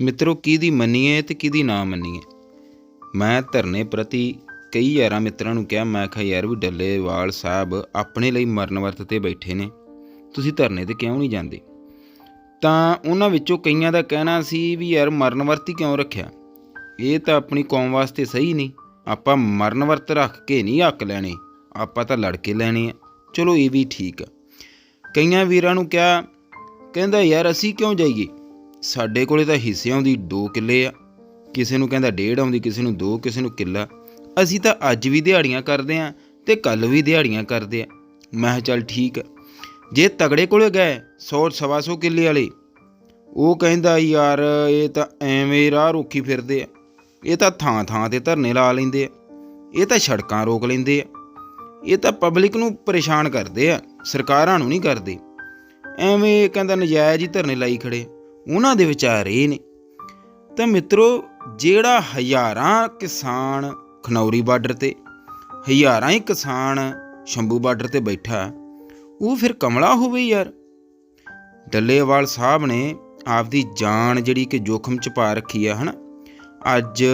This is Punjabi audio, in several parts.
ਮਿੱਤਰੋ, ਕਿਹਦੀ ਮੰਨੀਏ ਤੇ ਕਿਹਦੀ ਨਾ ਮੰਨੀਏ? ਮੈਂ ਧਰਨੇ ਪ੍ਰਤੀ ਕਈ ਯਾਰਾਂ ਮਿੱਤਰਾਂ ਨੂੰ ਕਿਹਾ, ਮੈਂ ਕਿਹਾ, ਯਾਰ ਵੀ ਡੱਲੇਵਾਲ ਸਾਹਿਬ ਆਪਣੇ ਲਈ ਮਰਨ ਵਰਤ ਤੇ ਬੈਠੇ ਨੇ। ਤੁਸੀਂ ਧਰਨੇ ਤੇ ਕਿਉਂ ਨਹੀਂ ਜਾਂਦੇ? ਤਾਂ ਉਹਨਾਂ ਵਿੱਚੋਂ ਕਈਆਂ ਦਾ ਕਹਿਣਾ ਸੀ ਵੀ, ਯਾਰ, ਮਰਨ ਵਰਤ ਹੀ ਕਿਉਂ ਰੱਖਿਆ? ਇਹ ਤਾਂ ਆਪਣੀ ਕੌਮ ਵਾਸਤੇ ਸਹੀ ਨਹੀਂ। ਆਪਾਂ ਮਰਨ ਵਰਤ ਰੱਖ ਕੇ ਨਹੀਂ ਹੱਕ ਲੈਣੇ। ਆਪਾਂ ਤਾਂ ਲੜ ਕੇ ਲੈਣੇ ਆ। ਚਲੋ, ਇਹ ਵੀ ਠੀਕ ਆ। ਕਈਆਂ ਵੀਰਾਂ ਨੂੰ ਕਿਹਾ, ਕਹਿੰਦਾ, ਯਾਰ, ਅਸੀਂ ਕਿਉਂ ਜਾਈਏ? ਸਾਡੇ ਕੋਲੇ ਤਾਂ ਹਿੱਸੇ ਆਉਂਦੀ 2 ਕਿੱਲੇ ਆ। ਕਿਸੇ ਨੂੰ ਕਹਿੰਦਾ ਡੇਢ ਆਉਂਦੀ, ਕਿਸੇ ਨੂੰ 2 ਕਿਸੇ ਨੂੰ ਕਿੱਲਾ। ਅਸੀਂ ਤਾਂ ਅੱਜ ਵੀ ਦਿਹਾੜੀਆਂ ਕਰਦੇ ਆ ਤੇ ਕੱਲ ਵੀ ਦਿਹਾੜੀਆਂ ਕਰਦੇ ਆ। ਮੈਂ ਕਿਹਾ ਚੱਲ ਠੀਕ ਆ। ਜੇ ਤਗੜੇ ਕੋਲੇ ਗਏ 100 ਸਵਾ ਸੌ ਕਿੱਲੇ ਵਾਲੇ, ਉਹ ਕਹਿੰਦਾ ਯਾਰ ਇਹ ਤਾਂ ਐਵੇਂ ਰਾਹ ਰੋਕੀ ਫਿਰਦੇ ਆ। ਇਹ ਤਾਂ ਥਾਂ ਥਾਂ ਤੇ ਧਰਨੇ ਲਾ ਲੈਂਦੇ ਆ। ਇਹ ਤਾਂ ਸੜਕਾਂ ਰੋਕ ਲੈਂਦੇ ਆ। ਇਹ ਤਾਂ ਪਬਲਿਕ ਨੂੰ ਪਰੇਸ਼ਾਨ ਕਰਦੇ ਆ। ਸਰਕਾਰਾਂ ਨੂੰ ਨਹੀਂ ਕਰਦੇ। ਐਵੇਂ ਇਹ ਕਹਿੰਦਾ ਨਜਾਇਜ਼ ਹੀ ਧਰਨੇ ਲਾਈ ਖੜੇ। ਉਹਨਾਂ ਦੇ ਵਿਚਾਰ ਇਹ ਨੇ। ਤਾਂ ਮਿੱਤਰੋ, ਜਿਹੜਾ ਹਜ਼ਾਰਾਂ ਕਿਸਾਨ ਖਨੌਰੀ ਬਾਰਡਰ ਤੇ, ਹਜ਼ਾਰਾਂ ਹੀ ਕਿਸਾਨ ਸ਼ੰਭੂ ਬਾਰਡਰ ਤੇ ਬੈਠਾ, ਉਹ ਫਿਰ ਕਮਲਾ ਹੋਵੇ ਯਾਰ। ਡੱਲੇਵਾਲ ਸਾਹਿਬ ਨੇ ਆਪਦੀ ਜਾਨ ਜਿਹੜੀ ਕਿ ਜੋਖਮ ਚ ਪਾ ਰੱਖੀ ਆ, ਹਨਾ, ਅੱਜ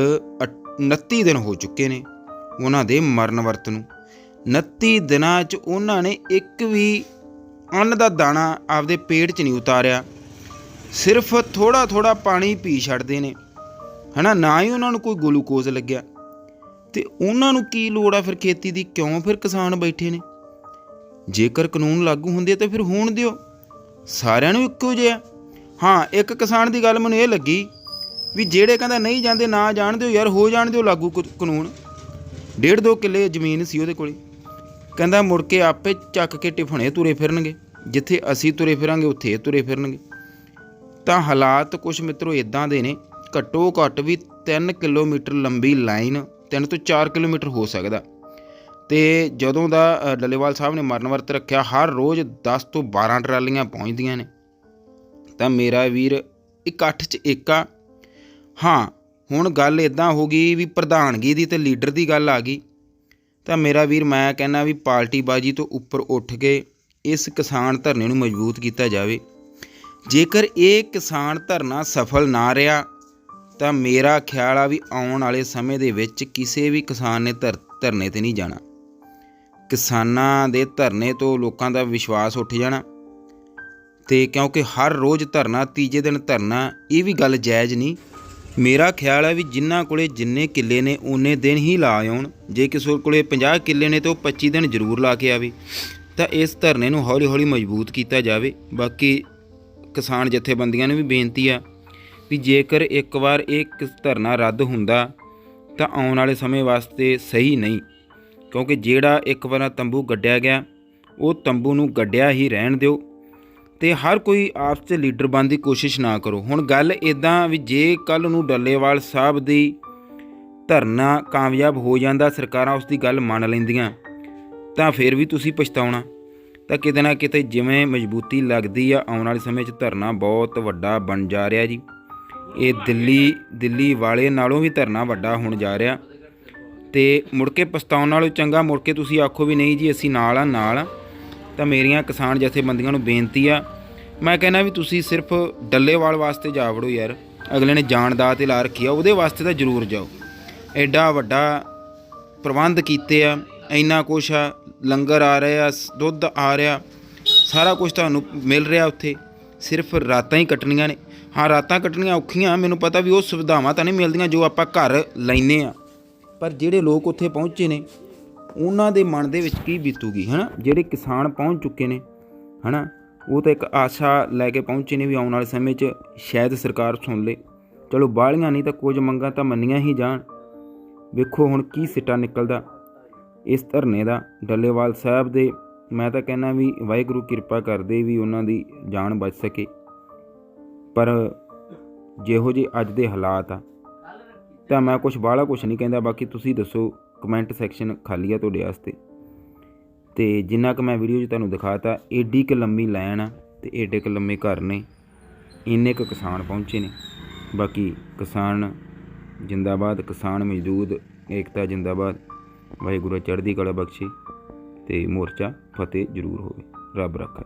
ਅਠ- 29 ਦਿਨ ਹੋ ਚੁੱਕੇ ਨੇ ਉਹਨਾਂ ਦੇ ਮਰਨ ਵਰਤ ਨੂੰ। 29 ਦਿਨਾਂ ਚ ਉਹਨਾਂ ਨੇ ਇੱਕ ਵੀ ਅੰਨ ਦਾ ਦਾਣਾ ਆਪਦੇ ਪੇਟ 'ਚ ਨਹੀਂ ਉਤਾਰਿਆ। ਸਿਰਫ ਥੋੜਾ ਥੋੜਾ ਪਾਣੀ ਪੀ ਛੱਡਦੇ ਨੇ। ਹਨਾ, ਨਾ ਹੀ ਉਹਨਾਂ ਨੂੰ ਕੋਈ ਗਲੂਕੋਜ਼ ਲੱਗਿਆ। ਤੇ ਉਹਨਾਂ ਨੂੰ ਕੀ ਲੋੜ ਆ ਫਿਰ ਖੇਤੀ ਦੀ? ਕਿਉਂ ਫਿਰ ਕਿਸਾਨ ਬੈਠੇ ਨੇ? ਜੇਕਰ ਕਾਨੂੰਨ ਲਾਗੂ ਹੁੰਦੇ ਤਾਂ ਫਿਰ ਹੋਣ ਦਿਓ। ਸਾਰਿਆਂ ਨੂੰ ਇੱਕੋ ਜਿਹਾ। ਹਾਂ, ਇੱਕ ਕਿਸਾਨ ਦੀ ਗੱਲ ਮੈਨੂੰ ਇਹ ਲੱਗੀ ਵੀ ਜਿਹੜੇ ਕਹਿੰਦਾ ਨਹੀਂ ਜਾਂਦੇ, ਨਾ ਜਾਣ ਦਿਓ। ਯਾਰ, ਹੋ ਜਾਣ ਦਿਓ ਲਾਗੂ ਕਾਨੂੰਨ। ਡੇਢ ਦੋ ਕਿੱਲੇ ਜ਼ਮੀਨ ਸੀ ਉਹਦੇ ਕੋਲੇ। ਕਹਿੰਦਾ ਮੁੜ ਕੇ ਆਪੇ ਚੱਕ ਕੇ ਟਿਫਣੇ ਤੁਰੇ ਫਿਰਨਗੇ। ਜਿੱਥੇ ਅਸੀਂ ਤੁਰੇ ਫਿਰਾਂਗੇ, ਉੱਥੇ ਇਹ ਤੁਰੇ ਫਿਰਨਗੇ। ਤਾਂ ਹਾਲਾਤ ਕੁਝ ਮਿੱਤਰੋ ਇਦਾਂ ਦੇ ਨੇ ਘੱਟੋ ਘੱਟ ਵੀ 3 ਕਿਲੋਮੀਟਰ ਲੰਬੀ ਲਾਈਨ 3 ਤੋਂ 4 ਕਿਲੋਮੀਟਰ ਹੋ ਸਕਦਾ। ਤੇ ਜਦੋਂ ਦਾ ਅ, ਡੱਲੇਵਾਲ ਸਾਹਿਬ ਨੇ ਮਰਨ ਵਰਤ ਰੱਖਿਆ ਹਰ ਰੋਜ਼ 10 ਤੋਂ 12 ਟਰਾਲੀਆਂ ਪਹੁੰਚਦੀਆਂ ਨੇ। ਤਾਂ ਮੇਰਾ ਵੀਰ ਇਕੱਠ 'ਚ ਏਕਾ ਹਾਂ ਹੁਣ ਗੱਲ ਇਦਾਂ ਹੋ ਗਈ ਵੀ ਪ੍ਰਧਾਨਗੀ ਦੀ ਤੇ ਲੀਡਰ ਦੀ ਗੱਲ ਆ ਗਈ। ਤਾਂ ਮੇਰਾ ਵੀਰ ਮੈਂ ਕਹਿੰਦਾ ਵੀ ਪਾਰਟੀ ਬਾਜੀ ਤੋਂ ਉੱਪਰ ਉੱਠ ਕੇ ਇਸ ਕਿਸਾਨ ਧਰਨੇ ਨੂੰ ਮਜ਼ਬੂਤ ਕੀਤਾ ਜਾਵੇ। ਜੇਕਰ ਇਹ ਕਿਸਾਨ ਧਰਨਾ ਸਫਲ ਨਾ ਰਿਹਾ, ਤਾਂ ਮੇਰਾ ਖਿਆਲ ਆ ਵੀ ਆਉਣ ਵਾਲੇ ਸਮੇਂ ਦੇ ਵਿੱਚ ਕਿਸੇ ਵੀ ਕਿਸਾਨ ਨੇ ਧਰ, ਧਰਨੇ ਤੇ ਨਹੀਂ ਜਾਣਾ। ਕਿਸਾਨਾਂ ਦੇ ਧਰਨੇ ਤੋਂ ਲੋਕਾਂ ਦਾ ਵਿਸ਼ਵਾਸ ਉੱਠ ਜਾਣਾ ਤੇ ਕਿਉਂਕਿ ਹਰ ਰੋਜ਼ ਧਰਨਾ, ਤੀਜੇ ਦਿਨ ਧਰਨਾ, ਇਹ ਵੀ ਗੱਲ ਜਾਇਜ਼ ਨਹੀਂ। ਮੇਰਾ ਖਿਆਲ ਹੈ ਵੀ ਜਿਨ੍ਹਾਂ ਕੋਲੇ ਜਿੰਨੇ ਕਿੱਲੇ ਨੇ, ਉਹਨੇ ਦਿਨ ਹੀ ਲਾ ਆਉਣ। ਜੇ ਕਿਸੇ ਕੋਲੇ 50 ਕਿੱਲੇ ਨੇ, ਤਾਂ ਉਹ 25 ਦਿਨ ਜ਼ਰੂਰ ਲਾ ਕੇ ਆਵੇ। ਤਾਂ ਇਸ ਧਰਨੇ ਨੂੰ ਹੌਲੀ-ਹੌਲੀ ਮਜ਼ਬੂਤ ਕੀਤਾ ਜਾਵੇ। ਬਾਕੀ ਕਿਸਾਨ ਜਥੇਬੰਦੀਆਂ ਨੂੰ ਵੀ ਬੇਨਤੀ ਆ ਵੀ ਜੇਕਰ ਇੱਕ ਵਾਰ ਇਹ ਕ- ਧਰਨਾ ਰੱਦ ਹੁੰਦਾ ਤਾਂ ਆਉਣ ਵਾਲੇ ਸਮੇਂ ਵਾਸਤੇ ਸਹੀ ਨਹੀਂ। ਕਿਉਂਕਿ ਜਿਹੜਾ ਇੱਕ ਵਾਰ ਤੰਬੂ ਗੱਡਿਆ ਗਿਆ, ਉਹ ਤੰਬੂ ਨੂੰ ਗੱਡਿਆ ਹੀ ਰਹਿਣ ਦਿਓ ਤੇ ਹਰ ਕੋਈ ਆਪਸ 'ਚ ਲੀਡਰ ਬਣਨ ਦੀ ਕੋਸ਼ਿਸ਼ ਨਾ ਕਰੋ। ਹੁਣ ਗੱਲ ਇਦਾਂ ਵੀ ਜੇ ਕੱਲ ਨੂੰ ਡੱਲੇਵਾਲ ਸਾਹਿਬ ਦੀ ਧਰਨਾ ਕਾਮਯਾਬ ਹੋ ਜਾਂਦਾ, ਸਰਕਾਰਾਂ ਉਸ ਦੀ ਗੱਲ ਮੰਨ ਲੈਂਦੀਆਂ, ਤਾਂ ਫਿਰ ਵੀ ਤੁਸੀਂ ਪਛਤਾਉਣਾ। ਤਾਂ ਕਿਤੇ ਨਾ ਕਿਤੇ ਜਿਵੇਂ ਮਜ਼ਬੂਤੀ ਲੱਗਦੀ ਆ, ਆਉਣ ਵਾਲੇ ਸਮੇਂ 'ਚ ਧਰਨਾ ਬਹੁਤ ਵੱਡਾ ਬਣ ਜਾ ਰਿਹਾ ਜੀ। ਇਹ ਦਿੱਲੀ ਦਿੱਲੀ ਵਾਲੇ ਨਾਲੋਂ ਵੀ ਧਰਨਾ ਵੱਡਾ ਹੋਣ ਜਾ ਰਿਹਾ। ਤੇ ਮੁੜ ਕੇ ਪਛਤਾਉਣ ਨਾਲੋਂ ਚੰਗਾ, ਮੁੜ ਕੇ ਤੁਸੀਂ ਆਖੋ ਵੀ ਨਹੀਂ ਜੀ, ਅਸੀਂ ਨਾਲ ਆ ਨਾਲ ਆ। ਤਾਂ ਮੇਰੀਆਂ ਕਿਸਾਨ ਜਥੇਬੰਦੀਆਂ ਨੂੰ ਬੇਨਤੀ ਆ, ਮੈਂ ਕਹਿੰਦਾ ਵੀ ਤੁਸੀਂ ਸਿਰਫ ਡੱਲੇਵਾਲ ਵਾਸਤੇ ਜਾ ਵੜੋ ਯਾਰ। ਅਗਲੇ ਨੇ ਜਾਣ ਦਾ ਤੇ ਲਾ ਰੱਖੀ ਆ, ਉਹਦੇ ਵਾਸਤੇ ਤਾਂ ਜ਼ਰੂਰ ਜਾਓ। ਐਡਾ ਵੱਡਾ ਪ੍ਰਬੰਧ ਕੀਤੇ ਆ, ਇੰਨਾ ਕੁਛ ਆ ਲੰਗਰ ਆ ਰਿਹਾ ਸ- ਦੁੱਧ ਆ ਰਿਹਾ, ਸਾਰਾ ਕੁਝ ਤੁਹਾਨੂੰ ਮਿਲ ਰਿਹਾ ਉੱਥੇ। ਸਿਰਫ ਰਾਤਾਂ ਹੀ ਕੱਟਣੀਆਂ ਨੇ। ਹਾਂ, ਰਾਤਾਂ ਕੱਟਣੀਆਂ ਔਖੀਆਂ, ਮੈਨੂੰ ਪਤਾ ਵੀ ਉਹ ਸੁਵਿਧਾਵਾਂ ਤਾਂ ਨਹੀਂ ਮਿਲਦੀਆਂ ਜੋ ਆਪਾਂ ਘਰ ਲੈਨੇ ਆ ਪਰ ਜਿਹੜੇ ਲੋਕ ਉੱਥੇ ਪਹੁੰਚੇ ਨੇ, ਉਹਨਾਂ ਦੇ ਮਨ ਦੇ ਵਿੱਚ ਕੀ ਬੀਤੂਗੀ, ਹਨਾ? ਜਿਹੜੇ ਕਿਸਾਨ ਪਹੁੰਚ ਚੁੱਕੇ ਨੇ, ਹਨਾ? ਉਹ ਤਾਂ ਇੱਕ ਆਸ਼ਾ ਲੈ ਕੇ ਪਹੁੰਚੇ ਨੇ ਵੀ ਆਉਣ ਵਾਲੇ ਸਮੇਂ 'ਚ ਸ਼ਾਇਦ ਸਰਕਾਰ ਸੁਣ ਲੇ। ਚਲੋ, ਬਾਹਲੀਆਂ ਨਹੀਂ ਤਾਂ ਕੁਝ ਮੰਗਾਂ ਤਾਂ ਮੰਨੀਆਂ ਹੀ ਜਾਣ। ਵੇਖੋ ਹੁਣ ਕੀ ਸਿੱਟਾ ਨਿਕਲਦਾ। ਇਸ ਧਰਨੇ ਦਾ। ਡੱਲੇਵਾਲ ਸਾਹਿਬ ਦੇ ਮੈਂ ਤਾਂ ਕਹਿੰਦਾ ਵੀ ਵਾਹਿਗੁਰੂ ਕਿਰਪਾ ਕਰਦੇ ਵੀ ਉਹਨਾਂ ਦੀ ਜਾਨ ਬਚ ਸਕੇ। ਪਰ ਜਿਹੋ ਜਿਹੇ ਅੱਜ ਦੇ ਹਾਲਾਤ ਆ, ਤਾਂ ਮੈਂ ਕੁਝ ਬਾਹਲਾ ਕੁਝ ਨਹੀਂ ਕਹਿੰਦਾ, ਬਾਕੀ ਤੁਸੀਂ ਦੱਸੋ ਕਮੈਂਟ ਸੈਕਸ਼ਨ ਖਾਲੀ ਆ ਤੁਹਾਡੇ ਵਾਸਤੇ। ਤੇ ਜਿੰਨਾ ਕੁ ਮੈਂ ਵੀਡੀਓ 'ਚ ਤੁਹਾਨੂੰ ਦਿਖਾਤਾ, ਏਡੀ ਕੁ ਲੰਮੀ ਲਾਈਨ ਆ ਤੇ ਏਡੇ ਕੁ ਲੰਮੇ ਘਰ ਨੇ, ਇੰਨੇ ਕੁ ਕਿਸਾਨ ਪਹੁੰਚੇ ਨੇ। ਬਾਕੀ ਕਿਸਾਨ ਜਿੰਦਾਬਾਦ, ਕਿਸਾਨ ਮਜ਼ਦੂਰ, ਏਕਤਾ ਜਿੰਦਾਬਾਦ। ਵਾਹਿਗੁਰੂ ਚੜ੍ਹਦੀ ਕਲਾ ਬਖਸ਼ੇ ਤੇ ਮੋਰਚਾ ਫਤਿਹ ਜ਼ਰੂਰ ਹੋਵੇ। ਰੱਬ ਰੱਖਾ